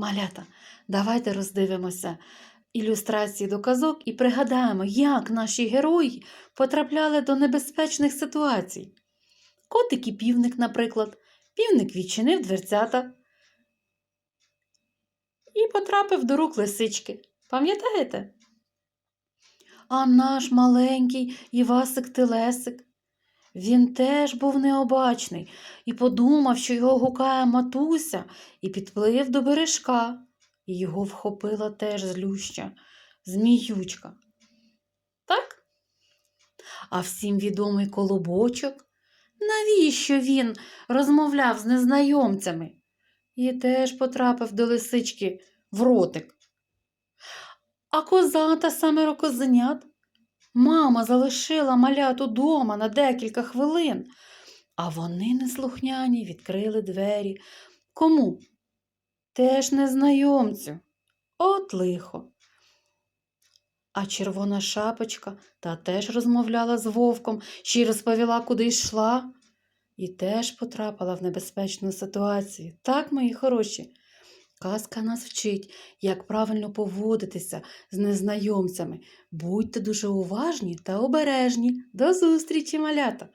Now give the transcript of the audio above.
Малята, давайте роздивимося ілюстрації до казок і пригадаємо, як наші герої потрапляли до небезпечних ситуацій. Котик і півник, наприклад. Півник відчинив дверцята і потрапив до рук лисички. Пам'ятаєте? А наш маленький Івасик Телесик. Він теж був необачний і подумав, що його гукає матуся, і підплив до бережка. І його вхопила теж злюща зміючка. Так? А всім відомий колобочок. Навіщо він розмовляв з незнайомцями? І теж потрапив до лисички в ротик. А коза та семеро козенят? Мама залишила малят удома на декілька хвилин, а вони неслухняні відкрили двері. Кому? Теж незнайомцю. От лихо. А червона шапочка та теж розмовляла з вовком, ще й розповіла, куди йшла, і теж потрапила в небезпечну ситуацію. Так, мої хороші. Казка нас вчить, як правильно поводитися з незнайомцями. Будьте дуже уважні та обережні. До зустрічі, малята!